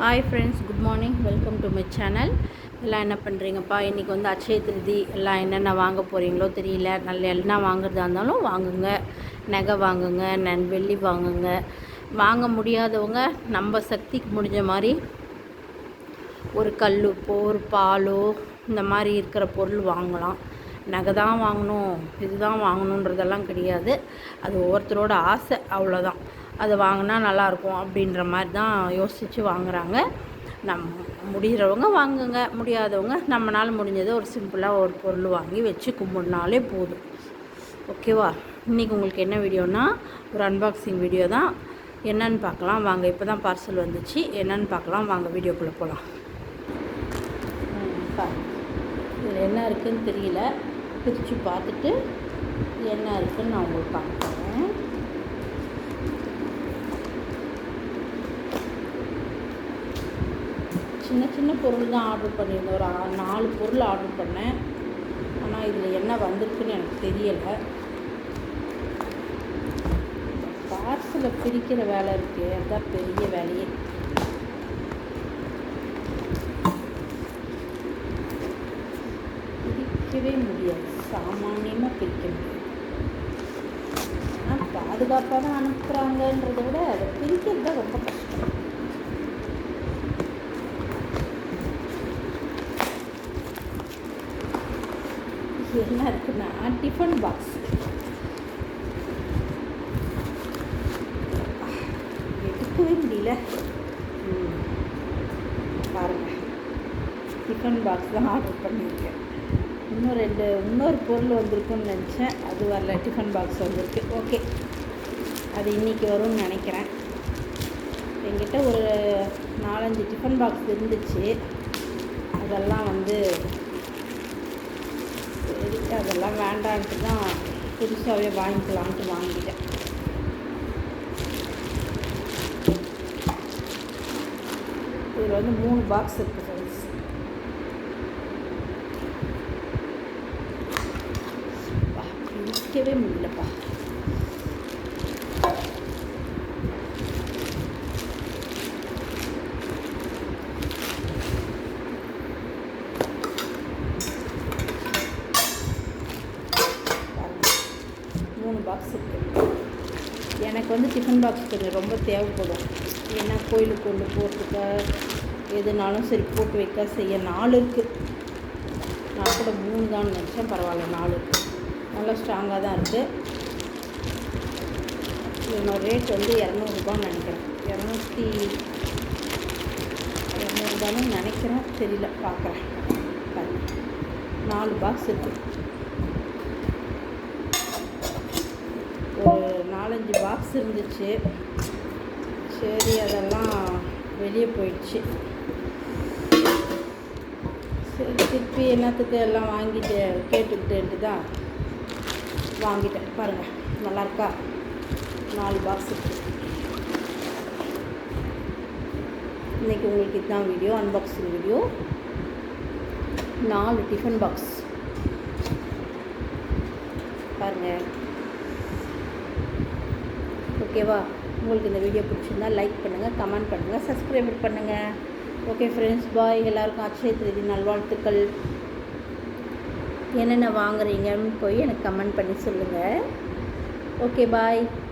Hi friends good morning welcome to my channel எல்லாம் என்ன பண்ணுறீங்கப்பா இன்றைக்கி வந்து அச்சய திருதி எல்லாம் என்னென்ன வாங்க போகிறீங்களோ தெரியல. நல்ல என்ன வாங்குறதா இருந்தாலும் வாங்குங்க. நகை வாங்குங்க நன் வெள்ளி வாங்குங்க. வாங்க முடியாதவங்க நம்ம சக்திக்கு முடிஞ்ச மாதிரி ஒரு கல்லுப்போ ஒரு பாலோ இந்த மாதிரி இருக்கிற பொருள் வாங்கலாம். நகை தான் வாங்கணும் இதுதான் வாங்கணுன்றதெல்லாம் கிடையாது. அது ஒவ்வொருத்தரோட ஆசை அவ்வளோதான் அதை வாங்கினா நல்லாயிருக்கும் அப்படின்ற மாதிரி தான் யோசித்து வாங்குகிறாங்க நம் முடிகிறவங்க வாங்குங்க முடியாதவங்க நம்மளால் முடிஞ்சதை ஒரு சிம்பிளாக ஒரு பொருள் வாங்கி வச்சு கும்பிட்னாலே போதும். ஓகேவா? இன்றைக்கி உங்களுக்கு என்ன வீடியோனா ஒரு அன்பாக்சிங் வீடியோ தான். என்னன்னு பார்க்கலாம். வாங்க இப்போ தான் பார்சல் வந்துச்சு. என்னன்னு பார்க்கலாம். வாங்க வீடியோக்குள்ளே போகலாம் இதில் என்ன இருக்குதுன்னு தெரியல. பிரித்து பார்த்துட்டு என்ன இருக்குதுன்னு நான் உங்களுக்கு பார்க்குறேன் சின்ன சின்ன பொருள் தான் ஆர்டர் பண்ணியிருந்தேன். ஒரு நாலு பொருள் ஆர்டர் பண்ணேன். ஆனால் இதில் என்ன வந்திருக்குன்னு எனக்கு தெரியலை. பார்சலை பிரிக்கிற வேலை இருக்குது அதுதான் பெரிய வேலையே. பிரிக்கவே முடியாது. சாமானியமாக பிரிக்க முடியாது. ஆனால் பாதுகாப்பாக தான் அனுப்புகிறாங்கன்றத விட அதை பிரிக்கிறது தான் ரொம்ப என்ன இருக்குன்னா டிஃபன் பாக்ஸ் எடுக்கவே முடியல. ம். பாருங்க. டிஃபன் பாக்ஸ் தான் ஆர்டர் பண்ணியிருக்கேன். இன்னும் ரெண்டு இன்னொரு பொருள் வந்திருக்குன்னு நினச்சேன். அது வரல டிஃபன் பாக்ஸ் வந்திருக்கு. ஓகே அது இன்றைக்கி வரும்னு நினைக்கிறேன். என்கிட்ட ஒரு நாலஞ்சு டிஃபன் பாக்ஸ் இருந்துச்சு. அதெல்லாம் வந்து சரி அதெல்லாம் வேண்டான்ட்டு தான் புதுசாகவே வாங்கிக்கலான்ட்டு வாங்கிட்டேன். இதில் வந்து மூணு பாக்ஸ் இருக்குது ஃப்ரெண்ட்ஸ் பிடிக்கவே முடியலப்பா பாருங்க. மூணு பாக்ஸ் இருக்குது எனக்கு வந்து டிஃபன் பாக்ஸ் கொஞ்சம் ரொம்ப தேவைப்படும். ஏன்னா கோயிலுக்கு கொண்டு போகிறதுக்க எதுனாலும் சரி போட்டு வைக்க செய்ய நாலு இருக்குது நான் கூட மூணு தான் நினச்சேன் பரவாயில்ல நாலு இருக்குது நல்லா ஸ்ட்ராங்காக தான் இருக்குது இதனோட ரேட் வந்து இரநூறுபான்னு நினைக்கிறேன். இரநூத்தி இரநூறுபான்னு நினைக்கிறேன். தெரியல பார்க்குறேன். நாலு பாக்ஸ் இருக்குது ஒரு நாலஞ்சு பாக்ஸ் இருந்துச்சு. சரி அதெல்லாம் வெளியே போயிடுச்சு. சரி திருப்பி என்னத்துக்கு எல்லாம் வாங்கிட்டு கேட்டுக்கிட்டு தான் வாங்கிட்டேன். பாருங்கள் நல்லாயிருக்கா நாலு பாக்ஸ் இன்றைக்கி உங்களுக்கு இதுதான் வீடியோ அன்பாக்சிங் வீடியோ நாலு டிஃபன் பாக்ஸ் பாருங்கள் ஓகேவா? உங்களுக்கு இந்த வீடியோ பிடிச்சிருந்தா லைக் பண்ணுங்கள் கமெண்ட் பண்ணுங்கள் சப்ஸ்கிரைப் பண்ணுங்கள் ஓகே ஃப்ரெண்ட்ஸ் பாய் எல்லாருக்கும் அட்சய திருதி நல்வாழ்த்துக்கள். என்னென்ன வாங்குறீங்கன்னு போய் எனக்கு கமெண்ட் பண்ணி சொல்லுங்கள் ஓகே பாய்